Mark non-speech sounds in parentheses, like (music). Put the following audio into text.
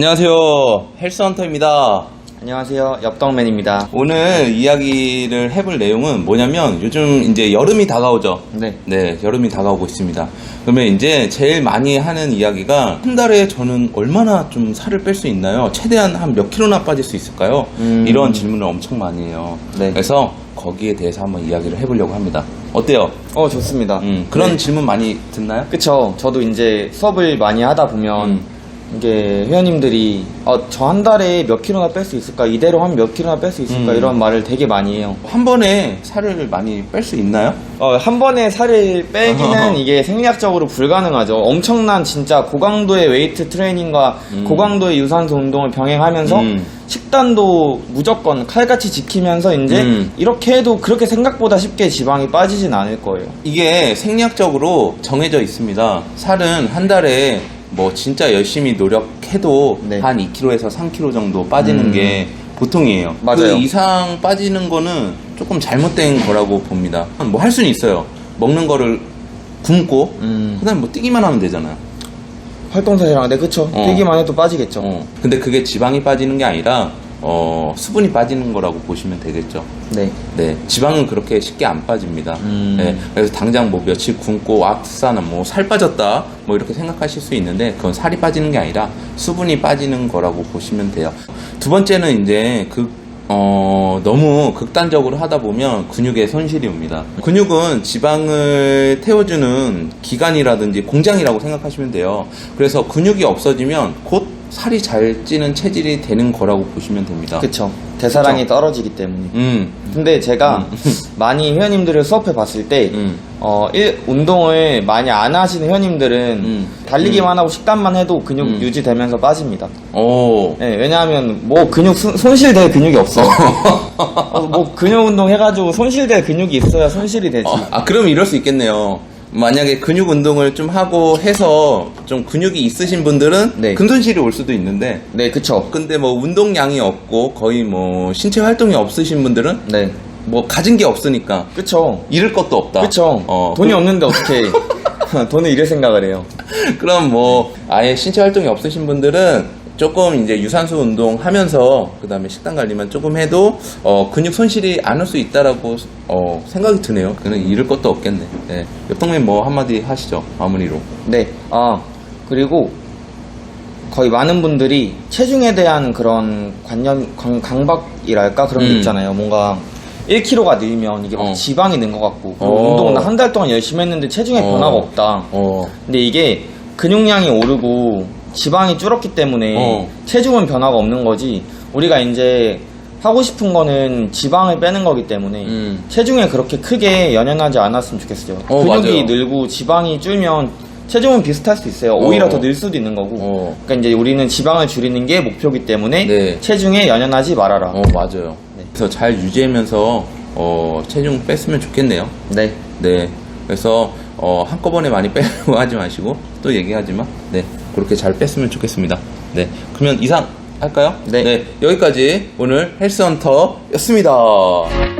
안녕하세요. 헬스헌터입니다. 안녕하세요. 엽떡맨입니다. 오늘 이야기를 해볼 내용은 뭐냐면 요즘 이제 여름이 다가오죠. 네. 네, 여름이 다가오고 있습니다. 그러면 이제 제일 많이 하는 이야기가 한 달에 저는 얼마나 좀 살을 뺄 수 있나요? 최대한 한 몇 킬로나 빠질 수 있을까요? 음. 이런 질문을 엄청 많이 해요. 네. 그래서 거기에 대해서 한번 이야기를 해보려고 합니다. 어때요? 어, 좋습니다. 음, 그런 네. 질문 많이 듣나요? 그쵸. 저도 이제 수업을 많이 하다 보면 음. 이게 회원님들이 어, 저한 달에 몇 킬로나 뺄 수 있을까? 이대로 하면 몇 킬로나 뺄 수 있을까? 음. 이런 말을 되게 많이 해요. 한 번에 살을 많이 뺄 수 있나요? 어, 한 번에 살을 빼기는 이게 생리학적으로 불가능하죠. 엄청난 진짜 고강도의 웨이트 트레이닝과 음. 고강도의 유산소 운동을 병행하면서 음. 식단도 무조건 칼같이 지키면서 이제 음. 이렇게 해도 그렇게 생각보다 쉽게 지방이 빠지진 않을 거예요. 이게 생리학적으로 정해져 있습니다. 살은 한 달에 뭐 진짜 열심히 노력해도 네. 한 2kg에서 3kg 정도 빠지는 음. 게 보통이에요. 맞아요. 그 이상 빠지는 거는 조금 잘못된 거라고 봅니다. 뭐 할 수는 있어요. 먹는 거를 굶고 음. 그다음 뭐 뛰기만 하면 되잖아요. 활동 사실랑 네 그쵸 어. 뛰기만 해도 빠지겠죠 어. 근데 그게 지방이 빠지는 게 아니라 어, 수분이 빠지는 거라고 보시면 되겠죠. 네 네, 지방은 그렇게 쉽게 안 빠집니다. 음. 네, 그래서 당장 뭐 며칠 굶고 아싸나 뭐 살 빠졌다 뭐 이렇게 생각하실 수 있는데 그건 살이 빠지는 게 아니라 수분이 빠지는 거라고 보시면 돼요. 두 번째는 이제 그 어, 너무 극단적으로 하다 보면 근육에 손실이 옵니다. 근육은 지방을 태워주는 기관이라든지 공장이라고 생각하시면 돼요. 그래서 근육이 없어지면 곧 살이 잘 찌는 체질이 되는 거라고 보시면 됩니다. 그쵸 대사량이. 떨어지기 때문에 음, 근데 제가 (laughs) 많이 회원님들을 수업해 봤을 때 음. 어, 일, 운동을 많이 안 하시는 회원님들은 음. 달리기만 하고 식단만 해도 근육 음. 유지되면서 빠집니다. 오. 네, 왜냐하면 뭐 근육 손- 손실될 근육이 없어. 어, 뭐 근육 운동 해가지고 손실될 근육이 있어야 손실이 되지. 어, 아, 그럼 이럴 수 있겠네요. 만약에 근육 운동을 좀 하고 해서 좀 근육이 있으신 분들은 네. 근손실이 올 수도 있는데 네, 그쵸. 근데 뭐 운동량이 없고 거의 뭐 신체 활동이 없으신 분들은 네, 뭐 가진 게 없으니까 그쵸. 잃을 것도 없다. 그쵸. 어, 돈이 그, 없는데 어떻게 (laughs) 돈을 잃을 생각을 해요. 그럼 뭐 아예 신체 활동이 없으신 분들은 조금 이제 유산소 운동 하면서 그 다음에 식단 관리만 조금 해도 어, 근육 손실이 안 올 수 있다라고 어, 생각이 드네요. 그는 잃을 것도 없겠네. 네. 옆동맨 뭐 한마디 하시죠. 마무리로. 네, 아, 그리고 거의 많은 분들이 체중에 대한 그런 관념, 강, 강박이랄까? 그런 게 음. 있잖아요. 뭔가 1kg가 늘면 이게 막 어. 지방이 는 것 같고. 어. 운동은 한달 동안 열심히 했는데 체중에 어. 변화가 없다. 어. 근데 이게 근육량이 오르고 지방이 줄었기 때문에 어. 체중은 변화가 없는 거지. 우리가 이제 하고 싶은 거는 지방을 빼는 거기 때문에 음. 체중에 그렇게 크게 연연하지 않았으면 좋겠어요. 어, 근육이 맞아요. 늘고 지방이 줄면 체중은 비슷할 수 있어요. 오히려 어. 더 늘 수도 있는 거고. 어. 그러니까 이제 우리는 지방을 줄이는 게 목표이기 때문에 네. 체중에 연연하지 말아라. 어, 맞아요. 네. 그래서 잘 유지하면서 어, 체중 뺐으면 좋겠네요. 네. 네. 그래서 어, 한꺼번에 많이 빼려고 (laughs) 하지 마시고 또 얘기하지만 네. 그렇게 잘 뺐으면 좋겠습니다. 네. 그러면 이상 할까요? 네. 여기까지 오늘 헬스헌터였습니다.